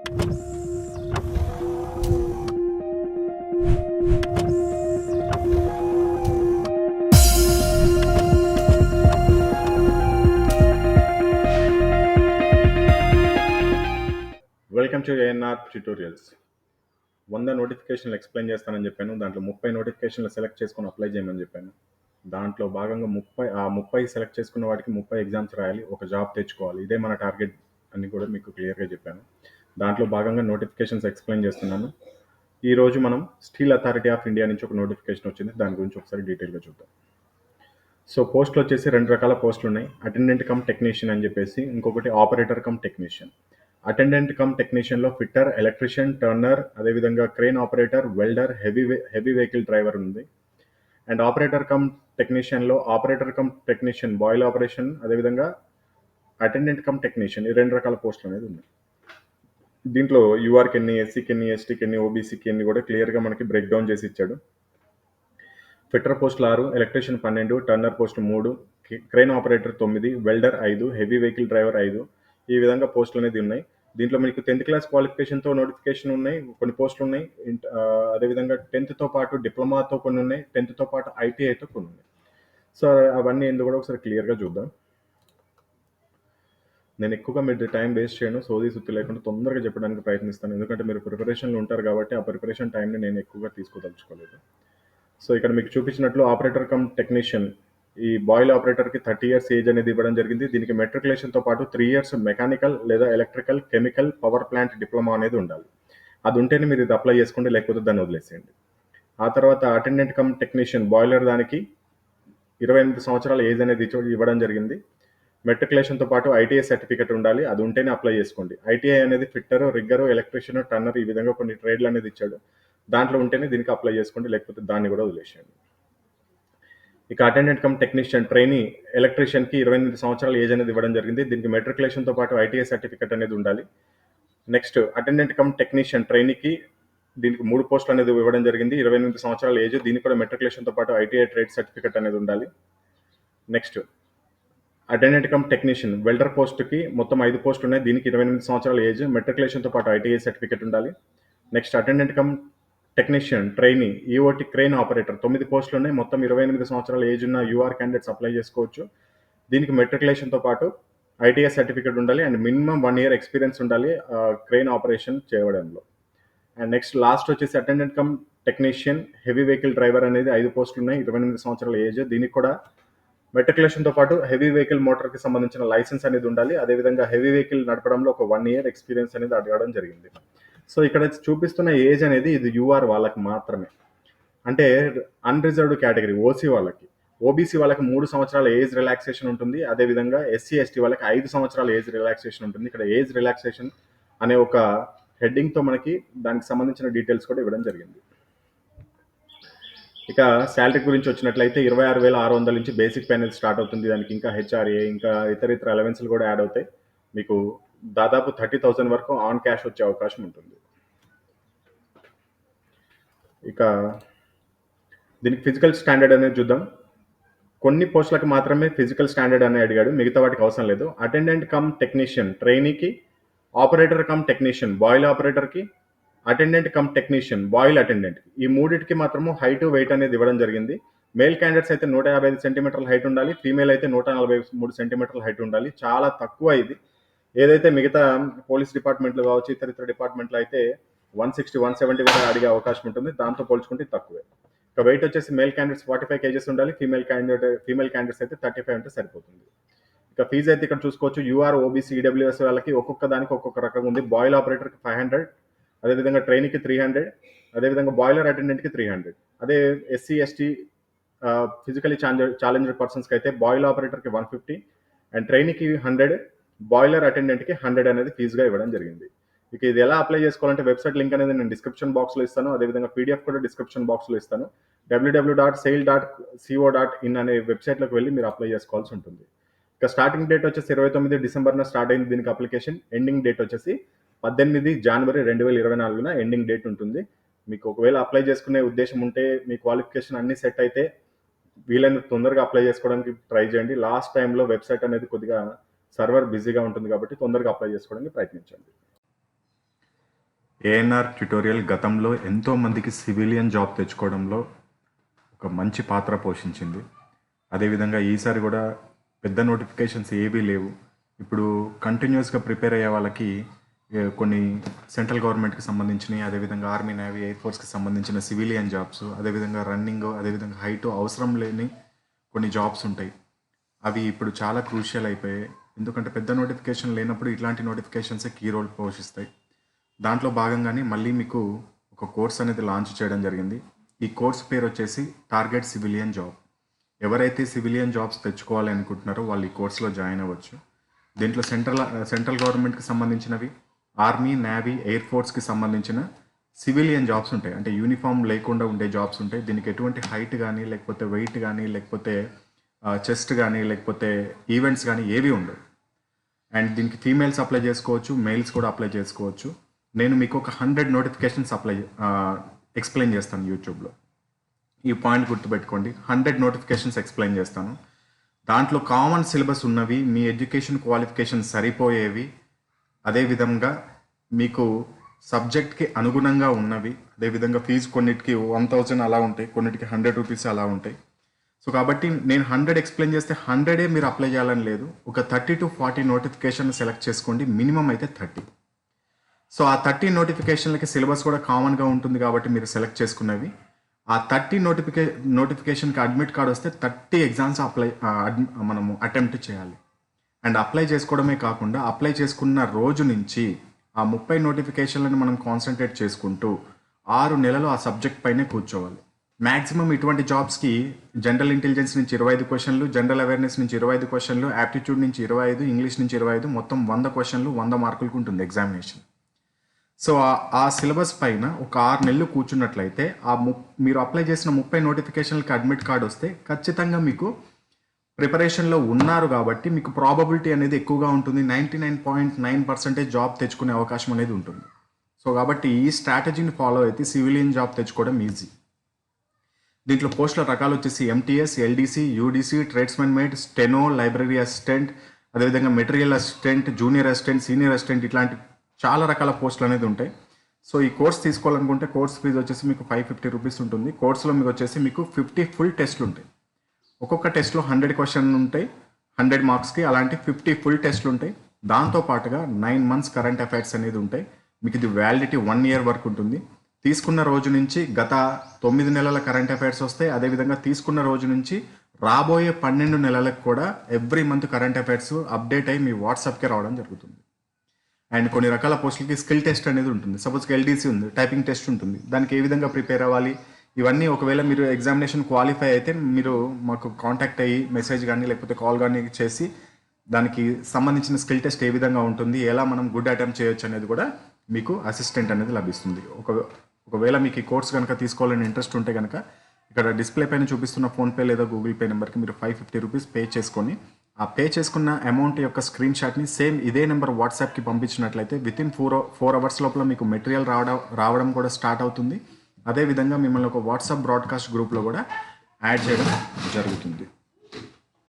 Welcome to ANR tutorials వంద నోటిఫికేషన్లు explain చేస్తానని చెప్పాను. దాంట్లో ముప్పై నోటిఫికేషన్లు సెలెక్ట్ చేసుకొని అప్లై చేయమని చెప్పాను. దాంట్లో భాగంగా ముప్పై ఆ ముప్పై సెలెక్ట్ చేసుకున్న వాటికి ముప్పై ఎగ్జామ్స్ రాయాలి. ఒక జాబ్ తెచ్చుకోవాలి. ఇదే మన టార్గెట్ అని కూడా మీకు క్లియర్గా చెప్పాను. దాంట్లో భాగంగా నోటిఫికేషన్స్ ఎక్స్ప్లెయిన్ చేస్తున్నాను. ఈరోజు మనం స్టీల్ అథారిటీ ఆఫ్ ఇండియా నుంచి ఒక నోటిఫికేషన్ వచ్చింది. దాని గురించి ఒకసారి డీటెయిల్గా చూద్దాం. సో పోస్టులు వచ్చేసి రెండు రకాల పోస్టులు ఉన్నాయి. అటెండెంట్ కమ్ టెక్నీషియన్ అని చెప్పేసి ఇంకొకటి operator cum technician. Attendant cum టెక్నీషియన్లో fitter electrician turner అదేవిధంగా crane operator welder heavy heavy vehicle driver ఉంది. And operator cum టెక్నీషియన్లో operator cum technician boil operation అదేవిధంగా అటెండెంట్ కమ్ టెక్నీషియన్ ఈ రెండు రకాల పోస్టులు అనేది ఉన్నాయి. దీంట్లో యూఆర్కి ఎన్ని ఎస్సీకి ఎన్ని ఎస్టీకి ఎన్ని ఓబీసీకి ఎన్ని కూడా క్లియర్గా మనకి బ్రేక్ డౌన్ చేసి ఇచ్చాడు. ఫిట్టర్ పోస్టులు ఆరు ఎలక్ట్రీషియన్ పన్నెండు టర్నర్ పోస్ట్ మూడు క్రెయిన్ ఆపరేటర్ తొమ్మిది వెల్డర్ ఐదు హెవీ వెహికల్ డ్రైవర్ ఐదు. ఈ విధంగా పోస్టులు అనేది ఉన్నాయి. దీంట్లో మీకు టెన్త్ క్లాస్ క్వాలిఫికేషన్తో నోటిఫికేషన్ ఉన్నాయి కొన్ని పోస్టులు ఉన్నాయి. అదేవిధంగా టెన్త్తో పాటు డిప్లొమాతో కొన్ని ఉన్నాయి టెన్త్తో పాటు ఐటీఐతో కొన్ని ఉన్నాయి. సో అవన్నీ ఎందుకు కూడా ఒకసారి క్లియర్గా చూద్దాం. నేను ఎక్కువగా మీరు టైం వేస్ట్ చేయను సోది సుత్తి లేకుండా తొందరగా చెప్పడానికి ప్రయత్నిస్తాను. ఎందుకంటే మీరు ప్రిపరేషన్లో ఉంటారు కాబట్టి ఆ ప్రిపరేషన్ టైంని నేను ఎక్కువగా తీసుకోదలుచుకోలేదు. సో ఇక్కడ మీకు చూపించినట్లు ఆపరేటర్ కమ్ టెక్నీషియన్. ఈ బాయిల్ ఆపరేటర్కి థర్టీ ఇయర్స్ ఏజ్ అనేది ఇవ్వడం జరిగింది. దీనికి మెట్రికులేషన్తో పాటు త్రీ ఇయర్స్ మెకానికల్ లేదా electrical chemical power plant diploma అనేది ఉండాలి. అది ఉంటేనే మీరు ఇది అప్లై చేసుకోండి లేకపోతే దాన్ని వదిలేసేయండి. ఆ తర్వాత అటెండెంట్ కమ్ టెక్నీషియన్ బాయిలర్ దానికి ఇరవై ఎనిమిది సంవత్సరాల ఏజ్ అనేది ఇవ్వడం జరిగింది. మెట్రికులేషన్తో పాటు ఐటీఐ సర్టిఫికేట్ ఉండాలి అది ఉంటేనే అప్లై చేసుకోండి. ఐటీఐ అనేది ఫిట్టర్ రిగ్గర్ ఎలక్ట్రీషియన్ టన్నర్ ఈ విధంగా కొన్ని ట్రేడ్లు అనేది ఇచ్చాడు. దాంట్లో ఉంటేనే దీనికి అప్లై చేసుకోండి లేకపోతే దాన్ని కూడా వదిలేసేయండి. ఇక అటెండెంట్ కమ్ టెక్నీషియన్ ట్రైనీ ఎలక్ట్రీషియన్కి ఇరవై ఎనిమిది సంవత్సరాల ఏజ్ అనేది ఇవ్వడం జరిగింది. దీనికి మెట్రికులేషన్తో పాటు ఐటీఐ సర్టిఫికేట్ అనేది ఉండాలి. నెక్స్ట్ అటెండెంట్ కమ్ టెక్నీషియన్ ట్రైనీకి దీనికి మూడు పోస్టులు అనేది ఇవ్వడం జరిగింది. ఇరవై ఎనిమిది సంవత్సరాల ఏజ్ దీనికి కూడా మెట్రికులేషన్తో పాటు ఐటీఐ ట్రేడ్ సర్టిఫికేట్ అనేది ఉండాలి. Next attendant cum technician welder పోస్ట్కి మొత్తం ఐదు పోస్టులు ఉన్నాయి. దీనికి ఇరవై ఎనిమిది సంవత్సరాల ఏజ్ మెట్రికులేషన్తో పాటు ఐటీఐ సర్టిఫికేట్ ఉండాలి. Next attendant cum technician trainee EOT crane operator తొమ్మిది పోస్టులు ఉన్నాయి. మొత్తం ఇరవై ఎనిమిది సంవత్సరాల ఏజ్ ఉన్న యూఆర్ క్యాండిడేట్స్ అప్లై చేసుకోవచ్చు. దీనికి మెట్రికులేషన్తో పాటు ఐటీఐ సర్టిఫికేట్ ఉండాలి and minimum one year experience ఉండాలి క్రెయిన్ ఆపరేషన్ చేయడంలో. అండ్ నెక్స్ట్ లాస్ట్ వచ్చేసి attendant cum technician heavy vehicle driver అనేది ఐదు పోస్టులు ఉన్నాయి. ఇరవై ఎనిమిది సంవత్సరాల ఏజ్. దీనికి కూడా మెట్రికులేషన్తో పాటు హెవీ వెహికల్ మోటార్కి సంబంధించిన లైసెన్స్ అనేది ఉండాలి. అదేవిధంగా హెవీ వెహికల్ నడపడంలో ఒక వన్ ఇయర్ ఎక్స్పీరియన్స్ అనేది అడగడం జరిగింది. సో ఇక్కడ చూపిస్తున్న ఏజ్ అనేది ఇది యూఆర్ వాళ్ళకి మాత్రమే. అంటే అన్రిజర్వ్డ్ కేటగిరీ ఓసీ వాళ్ళకి. ఓబీసీ వాళ్ళకి మూడు సంవత్సరాల ఏజ్ రిలాక్సేషన్ ఉంటుంది. అదేవిధంగా ఎస్సీ ఎస్టీ వాళ్ళకి ఐదు సంవత్సరాల ఏజ్ రిలాక్సేషన్ ఉంటుంది. ఇక్కడ ఏజ్ రిలాక్సేషన్ అనే ఒక హెడ్డింగ్తో మనకి దానికి సంబంధించిన డీటెయిల్స్ కూడా ఇవ్వడం జరిగింది. ఇక శాలరీ గురించి వచ్చినట్లయితే ఇరవై ఆరు వేల ఆరు వందల నుంచి బేసిక్ ప్యానెల్ స్టార్ట్ అవుతుంది. దానికి ఇంకా హెచ్ఆర్ఏ ఇంకా ఇతర ఇతర అలవెన్స్లు కూడా యాడ్ అవుతాయి. మీకు దాదాపు థర్టీ థౌసండ్ వరకు ఆన్ క్యాష్ వచ్చే అవకాశం ఉంటుంది. ఇక దీనికి ఫిజికల్ స్టాండర్డ్ అనేది చూద్దాం. కొన్ని పోస్టులకు మాత్రమే ఫిజికల్ స్టాండర్డ్ అని అడిగాడు. మిగతా వాటికి అవసరం లేదు. అటెండెంట్ కమ్ టెక్నీషియన్ ట్రైనీకి operator cum technician boil ఆపరేటర్కి attendant cum technician boil attendant ఈ మూడింటికి మాత్రము హైట్ వెయిట్ అనేది ఇవ్వడం జరిగింది. మేల్ క్యాండిడేట్స్ అయితే నూట యాభై ఐదు సెంటీమీటర్ల హైట్ ఉండాలి. ఫీమేల్ అయితే నూట నలభై మూడు సెంటీమీటర్ల హైట్ ఉండాలి. చాలా తక్కువ ఇది. ఏదైతే మిగతా పోలీస్ డిపార్ట్మెంట్లు కావచ్చు ఇతర ఇతర డిపార్ట్మెంట్లో అయితే వన్ సిక్స్టీ వన్ సెవెంటీ వరకు అడిగే అవకాశం ఉంటుంది. దాంతో పోల్చుకుంటే తక్కువే. ఇక వెయిట్ వచ్చేసి male candidates forty five kgs ఉండాలి. ఫీమేల్ క్యాండిడేట్ ఫీమేల్ క్యాండిడేట్స్ అయితే థర్టీ ఫైవ్ అంటే సరిపోతుంది. ఇక ఫీజు అయితే ఇక్కడ చూసుకోవచ్చు. యూఆర్ ఓబీసీ ఈడబ్ల్యూఎస్ వాళ్ళకి ఒక్కొక్క దానికి ఒక్కొక్క రకంగా ఉంది. బాయిల్ ఆపరేటర్కి ఫైవ్ హండ్రెడ్ అదేవిధంగా ట్రైన్కి త్రీ హండ్రెడ్ అదేవిధంగా బాయిలర్ అటెండెంట్కి త్రీ హండ్రెడ్ అదే SC ST physically challenge challenged పర్సన్స్కి అయితే బాయిల్ ఆపరేటర్కి వన్ ఫిఫ్టీ అండ్ ట్రైన్కి హండ్రెడ్ బాయిలర్ అటెండెంట్కి హండ్రెడ్ అనేది ఫీజుగా ఇవ్వడం జరిగింది. ఇక ఇది ఎలా అప్లై చేసుకోవాలంటే వెబ్సైట్ లింక్ అనేది నేను డిస్క్రిప్షన్ బాక్స్లో ఇస్తాను. అదేవిధంగా పీడిఎఫ్ కూడా డిస్క్రిప్షన్ బాక్స్లో ఇస్తాను. WWW dot SAIL dot CO dot in అనే వెబ్సైట్లోకి వెళ్ళి మీరు అప్లై చేసుకోవాల్సి ఉంటుంది. ఇక స్టార్టింగ్ డేట్ వచ్చేసి ఇరవై తొమ్మిది డిసెంబర్న స్టార్ట్ అయింది దీనికి అప్లికేషన్ ఎండింగ్ డేట్ వచ్చేసి పద్దెనిమిది జనవరి రెండు వేల ఇరవై నాలుగున ఎండింగ్ డేట్ ఉంటుంది. మీకు ఒకవేళ అప్లై చేసుకునే ఉద్దేశం ఉంటే మీ క్వాలిఫికేషన్ అన్ని సెట్ అయితే వీలైనంత తొందరగా అప్లై చేసుకోవడానికి ట్రై చేయండి. లాస్ట్ టైంలో వెబ్సైట్ అనేది కొద్దిగా సర్వర్ బిజీగా ఉంటుంది కాబట్టి తొందరగా అప్లై చేసుకోవడానికి ప్రయత్నించండి. ఏఎన్ఆర్ ట్యుటోరియల్ గతంలో ఎంతో మందికి సివిలియన్ జాబ్ తెచ్చుకోవడంలో ఒక మంచి పాత్ర పోషించింది. అదేవిధంగా ఈసారి కూడా పెద్ద నోటిఫికేషన్స్ ఏవీ లేవు. ఇప్పుడు కంటిన్యూస్గా ప్రిపేర్ అయ్యే వాళ్ళకి కొన్ని సెంట్రల్ గవర్నమెంట్కి సంబంధించినవి అదేవిధంగా ఆర్మీ నేవీ ఎయిర్ ఫోర్స్కి సంబంధించిన సివిలియన్ జాబ్స్ అదేవిధంగా రన్నింగ్ అదేవిధంగా హైట్ అవసరం లేని కొన్ని జాబ్స్ ఉంటాయి. అవి ఇప్పుడు చాలా క్రూషియల్ అయిపోయాయి. ఎందుకంటే పెద్ద నోటిఫికేషన్ లేనప్పుడు ఇట్లాంటి నోటిఫికేషన్సే కీ రోల్ పోషిస్తాయి. దాంట్లో భాగంగానే మళ్ళీ మీకు ఒక కోర్స్ అనేది లాంచ్ చేయడం జరిగింది. ఈ కోర్స్ పేరు వచ్చేసి టార్గెట్ సివిలియన్ జాబ్. ఎవరైతే సివిలియన్ జాబ్స్ తెచ్చుకోవాలి అనుకుంటున్నారో వాళ్ళు ఈ కోర్సులో జాయిన్ అవ్వచ్చు. దీంట్లో సెంట్రల్ సెంట్రల్ గవర్నమెంట్కి సంబంధించినవి ఆర్మీ నేవీ ఎయిర్ ఫోర్స్కి సంబంధించిన సివిలియన్ జాబ్స్ ఉంటాయి. అంటే యూనిఫామ్ లేకుండా ఉండే జాబ్స్ ఉంటాయి. దీనికి ఎటువంటి హైట్ కానీ లేకపోతే వెయిట్ కానీ లేకపోతే చెస్ట్ కానీ లేకపోతే ఈవెంట్స్ కానీ ఏవి ఉండవు. అండ్ దీనికి ఫీమేల్స్ అప్లై చేసుకోవచ్చు మేల్స్ కూడా అప్లై చేసుకోవచ్చు. నేను మీకు ఒక హండ్రెడ్ నోటిఫికేషన్స్ అప్లై ఎక్స్ప్లెయిన్ చేస్తాను యూట్యూబ్లో. ఈ పాయింట్ గుర్తుపెట్టుకోండి. హండ్రెడ్ నోటిఫికేషన్స్ ఎక్స్ప్లెయిన్ చేస్తాను. దాంట్లో కామన్ సిలబస్ ఉన్నవి మీ ఎడ్యుకేషన్ క్వాలిఫికేషన్ సరిపోయేవి అదేవిధంగా మీకు సబ్జెక్ట్కి అనుగుణంగా ఉన్నవి అదేవిధంగా ఫీజు కొన్నిటికి వన్ థౌజండ్ అలా ఉంటాయి కొన్నిటికి హండ్రెడ్ రూపీస్ అలా ఉంటాయి. సో కాబట్టి నేను హండ్రెడ్ ఎక్స్ప్లెయిన్ చేస్తే హండ్రెడే మీరు అప్లై చేయాలని లేదు. ఒక thirty to forty notification select చేసుకోండి మినిమం అయితే థర్టీ సో ఆ థర్టీ నోటిఫికేషన్లకి సిలబస్ కూడా కామన్గా ఉంటుంది కాబట్టి మీరు సెలెక్ట్ చేసుకున్నవి. ఆ థర్టీ నోటిఫికే నోటిఫికేషన్కి అడ్మిట్ కార్డ్ వస్తే థర్టీ ఎగ్జామ్స్ అప్లై అడ్- మనము అటెంప్ట్ చేయాలి. అండ్ అప్లై చేసుకోవడమే కాకుండా అప్లై చేసుకున్న రోజు నుంచి ఆ ముప్పై నోటిఫికేషన్లను మనం కాన్సన్ట్రేట్ చేసుకుంటూ ఆరు నెలలు ఆ సబ్జెక్ట్ పైనే కూర్చోవాలి. మ్యాక్సిమం ఇటువంటి జాబ్స్కి జనరల్ ఇంటెలిజెన్స్ నుంచి ఇరవై ఐదు క్వశ్చన్లు జనరల్ అవేర్నెస్ నుంచి ఇరవై ఐదు క్వశ్చన్లు యాప్టిట్యూడ్ నుంచి ఇరవై ఐదు ఇంగ్లీష్ నుంచి ఇరవై ఐదు మొత్తం వంద క్వశ్చన్లు వంద మార్కులకు ఉంటుంది ఎగ్జామినేషన్. సో ఆ- సిలబస్ పైన ఒక ఆరు నెలలు కూర్చున్నట్లయితే ఆ ము మీరు అప్లై చేసిన ముప్పై నోటిఫికేషన్లకి అడ్మిట్ కార్డ్ వస్తే ఖచ్చితంగా మీకు ప్రిపరేషన్లో ఉన్నారు కాబట్టి మీకు ప్రాబబిలిటీ అనేది ఎక్కువగా ఉంటుంది. Ninety nine point nine percentage job తెచ్చుకునే అవకాశం అనేది ఉంటుంది. సో కాబట్టి ఈ స్ట్రాటజీని ఫాలో అయితే సివిలియన్ జాబ్ తెచ్చుకోవడం ఈజీ. దీంట్లో పోస్టుల రకాలు వచ్చేసి MTS LDC UDC tradesmen mate steno library assistant అదేవిధంగా material assistant junior assistant senior assistant ఇట్లాంటి చాలా రకాల పోస్టులు అనేది ఉంటాయి. సో ఈ కోర్స్ తీసుకోవాలనుకుంటే కోర్స్ ఫీజు వచ్చేసి మీకు ఫైవ్ ఫిఫ్టీ రూపీస్ ఉంటుంది. కోర్సులో మీకు వచ్చేసి మీకు ఫిఫ్టీ ఫుల్ టెస్ట్లు ఉంటాయి. ఒక్కొక్క టెస్ట్లో హండ్రెడ్ క్వశ్చన్ ఉంటాయి హండ్రెడ్ మార్క్స్కి అలాంటి ఫిఫ్టీ ఫుల్ టెస్ట్లు ఉంటాయి. దాంతో పాటుగా నైన్ మంత్స్ కరెంట్ అఫైర్స్ అనేది ఉంటాయి. మీకు ఇది వ్యాలిడిటీ వన్ ఇయర్ వరకు ఉంటుంది. తీసుకున్న రోజు నుంచి గత తొమ్మిది నెలల కరెంట్ అఫైర్స్ వస్తాయి అదేవిధంగా తీసుకున్న రోజు నుంచి రాబోయే పన్నెండు నెలలకు కూడా every month current affairs update అయ్యి మీ వాట్సాప్కి రావడం జరుగుతుంది. అండ్ కొన్ని రకాల పోస్టులకి స్కిల్ టెస్ట్ అనేది ఉంటుంది. సపోజ్ ఎల్డీసీ ఉంది టైపింగ్ టెస్ట్ ఉంటుంది. దానికి ఏ విధంగా ప్రిపేర్ అవ్వాలి? ఇవన్నీ ఒకవేళ మీరు ఎగ్జామినేషన్ క్వాలిఫై అయితే మీరు మాకు కాంటాక్ట్ అయ్యి మెసేజ్ కానీ లేకపోతే కాల్ కానీ చేసి దానికి సంబంధించిన స్కిల్ టెస్ట్ ఏ విధంగా ఉంటుంది ఎలా మనం గుడ్ అటెంప్ట్ చేయొచ్చు అనేది కూడా మీకు అసిస్టెంట్ అనేది లభిస్తుంది. ఒక ఒకవేళ మీకు ఈ కోర్స్ కనుక తీసుకోవాలని ఇంట్రెస్ట్ ఉంటే కనుక ఇక్కడ డిస్ప్లే పైన చూపిస్తున్న ఫోన్పే లేదా గూగుల్ పే నెంబర్కి మీరు ఫైవ్ ఫిఫ్టీ రూపీస్ పే చేసుకొని ఆ పే చేసుకున్న అమౌంట్ యొక్క స్క్రీన్ షాట్ని సేమ్ ఇదే నెంబర్ వాట్సాప్కి పంపించినట్లయితే within four four hours లోపల మీకు మెటీరియల్ రావడం రావడం కూడా స్టార్ట్ అవుతుంది. అదేవిధంగా మిమ్మల్ని ఒక వాట్సాప్ బ్రాడ్కాస్ట్ గ్రూప్లో కూడా యాడ్ చేయడం జరుగుతుంది.